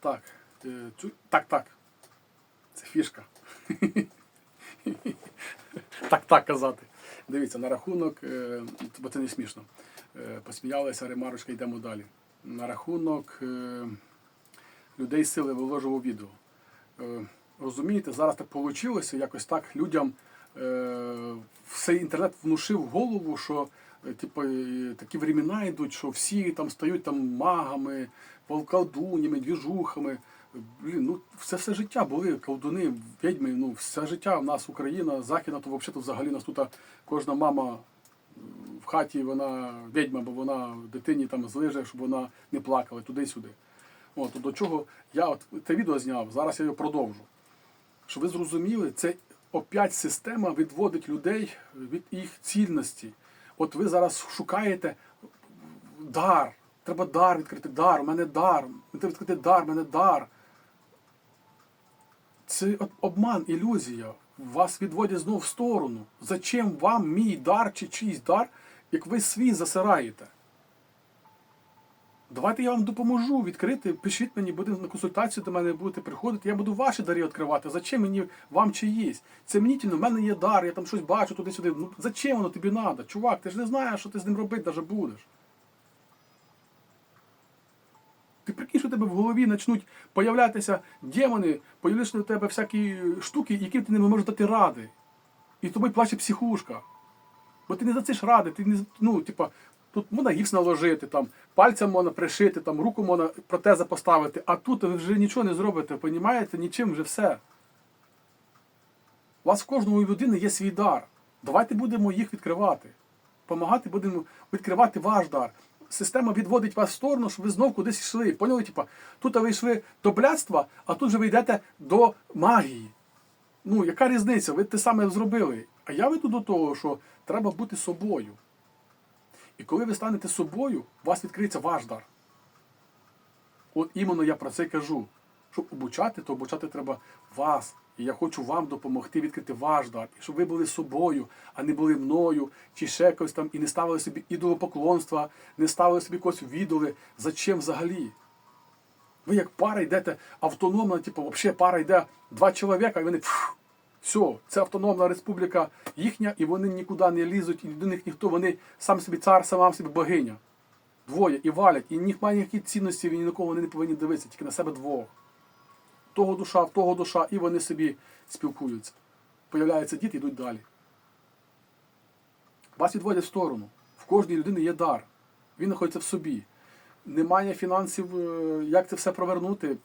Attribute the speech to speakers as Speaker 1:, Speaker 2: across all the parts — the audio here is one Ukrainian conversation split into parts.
Speaker 1: Так, так, так. Це фішка. так, так казати. Дивіться, на рахунок, е, бо це не смішно. Е, Посміялися, ремарочка, йдемо далі. На рахунок е, людей з сили виложив відео. Розумієте, зараз так вийшло, якось так людям все інтернет внушив голову, що е, типу, е, такі времена йдуть, що всі там стають там магами, волкодунями, двіжухами. Блін, ну все все життя були колдуни, відьми, ну все життя в нас Україна, Західна, то взагалі взагалі нас тут кожна мама в хаті вона відьма, бо вона дитині там злиже, щоб вона не плакала туди-сюди. От, до чого я от це відео зняв, зараз я його продовжу. Щоб ви зрозуміли, це опять система відводить людей від їх цільності. От ви зараз шукаєте дар. Треба дар відкрити, дар, у мене дар, треба відкрити дар, у мене дар. Це обман, ілюзія. Вас відводять знову в сторону. Зачем вам мій дар чи чийсь дар, як ви свій засираєте? Давайте я вам допоможу відкрити. Пишіть мені, буде на консультацію до мене будете приходити. Я буду ваші дари відкривати. Зачем мені вам чиїсь? Це мені тільно, в мене є дар, я там щось бачу туди-сюди. Ну зачем воно тобі треба? Чувак, ти ж не знаєш, що ти з ним робити навіть будеш. Ти прикинь, що тебе в голові почнуть появлятися демони, появляться у тебе всякі штуки, яким ти не можеш дати ради. І тобі плаче психушка. Бо ти не за це ж ради, ти не ну, типа, тут можна гіпс наложити, там, пальцем можна пришити, там, руку можна протеза поставити, а тут ви вже нічого не зробите, понімаєте? Нічим вже все. У вас в кожної людини є свій дар. Давайте будемо їх відкривати. Помагати будемо відкривати ваш дар. Система відводить вас в сторону, щоб ви знов кудись йшли. Поняли? Типа, тут ви йшли до блядства, а тут же ви йдете до магії. Ну, яка різниця? Ви те саме зробили. А я веду до того, що треба бути собою. І коли ви станете собою, у вас відкриється ваш дар. От іменно я про це кажу. Щоб обучати, то обучати треба вас. І я хочу вам допомогти відкрити ваш дар. І щоб ви були собою, а не були мною, чи ще когось там, і не ставили собі ідолопоклонства, не ставили собі когось в ідоли. Зачем взагалі? Ви як пара йдете автономно, типу, взагалі пара йде два чоловіка, і вони пф, все, це автономна республіка їхня, і вони нікуди не лізуть, і до них ніхто, вони сам собі цар, сама собі богиня. Двоє і валять, і ні немає ніяких цінностей, і ні на кого вони не повинні дивитися, тільки на себе двох. Того душа, в того душа, і вони собі спілкуються. Появляються діти, йдуть далі. Вас відводять в сторону. В кожній людини є дар. Він знаходиться в собі. Немає фінансів, е, як це все провернути.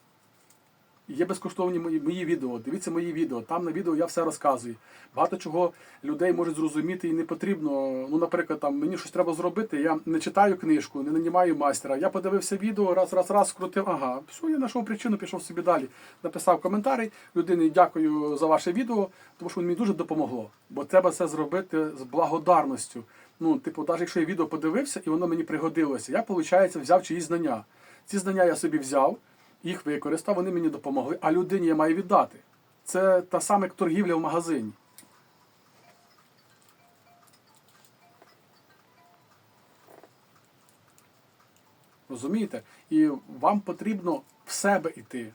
Speaker 1: Є безкоштовні мої, мої відео. Дивіться мої відео. Там на відео я все розказую. Багато чого людей можуть зрозуміти і не потрібно. Ну, наприклад, там мені щось треба зробити. Я не читаю книжку, не нанімаю майстера. Я подивився відео, раз, раз, раз, скрутив. Ага, все, я знайшов причину, пішов собі далі. Написав коментарі. Людині дякую за ваше відео, тому що мені дуже допомогло. Бо треба це зробити з благодарністю. Ну, типу, навіть якщо я відео подивився і воно мені пригодилося, я, виходить, взяв чиїсь знання. Ці знання я собі взяв їх використав, вони мені допомогли, а людині я маю віддати. Це та сама як торгівля в магазині. Розумієте? І вам потрібно в себе йти.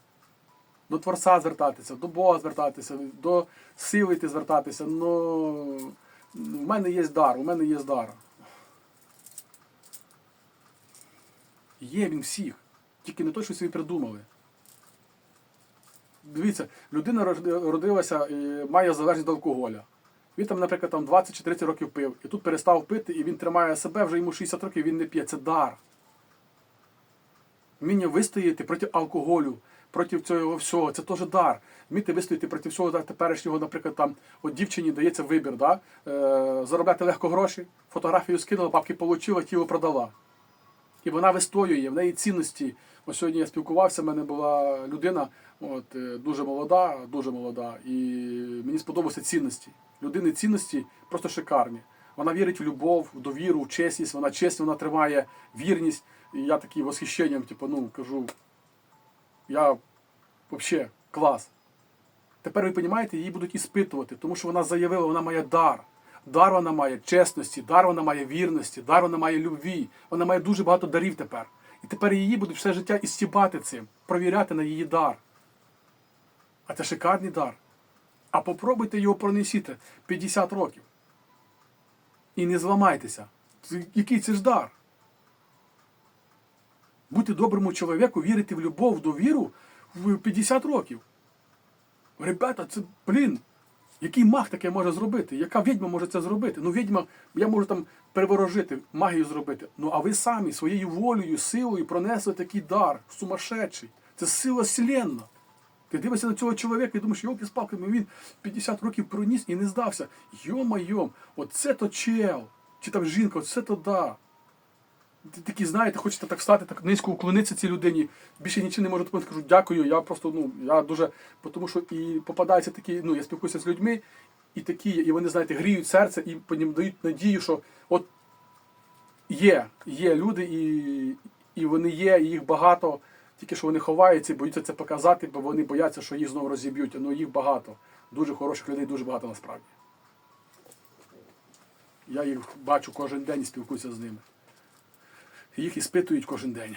Speaker 1: До Творця звертатися, до Бога звертатися, до сили йти звертатися. Ну, в мене є дар, у мене є дар. Є він всіх. Тільки не той, що собі придумали. Дивіться, людина родилася і має залежність до алкоголя. Він там, наприклад, там 20 чи 30 років пив, і тут перестав пити, і він тримає себе, вже йому 60 років, він не п'є. Це дар. Вміння вистояти проти алкоголю, проти цього всього, це теж дар. Вміти вистояти проти всього теперішнього, наприклад, там от дівчині дається вибір, да? е, заробляти легко гроші, фотографію скинула, бабки отримала, тіло продала. І вона вистоює, в неї цінності. Ось сьогодні я спілкувався, в мене була людина, от, е, дуже молода, дуже молода, і мені сподобалися цінності. Людини цінності просто шикарні. Вона вірить в любов, в довіру, в чесність, вона честь, вона тримає вірність. І я такий восхищенням, типу, ну, кажу, я взагалі клас. Тепер ви розумієте, її будуть іспитувати, тому що вона заявила, вона має дар. Дар вона має чесності, дар вона має вірності, дар вона має любві. Вона має дуже багато дарів тепер. І тепер її будуть все життя істібати цим, провіряти на її дар. А це шикарний дар. А попробуйте його пронесіти 50 років. І не зламайтеся. Який це ж дар? Бути доброму чоловіку, вірити в любов, довіру в 50 років. Ребята, це, блін, який маг таке може зробити? Яка відьма може це зробити? Ну, відьма, я можу там переворожити, магію зробити. Ну, а ви самі своєю волею, силою пронесли такий дар, сумасшедший. Це сила вселенна. Ти дивишся на цього чоловіка і думаєш, з палками, він 50 років проніс і не здався. Йо-майом, оце то чел. Чи там жінка, оце то да. Такі, знаєте, хочете так стати, так низько уклонитися цій людині. Більше нічого не можу допомогти. Кажу, дякую. Я просто, ну, я дуже. Тому що і попадаються такі, ну, я спілкуюся з людьми, і такі, і вони, знаєте, гріють серце і по ним дають надію, що от є, є люди, і, і вони є, і їх багато. Тільки що вони ховаються і боються це показати, бо вони бояться, що їх знову розіб'ють. Ну їх багато. Дуже хороших людей, дуже багато насправді. Я їх бачу кожен день і спілкуюся з ними. Їх іспитують кожен день.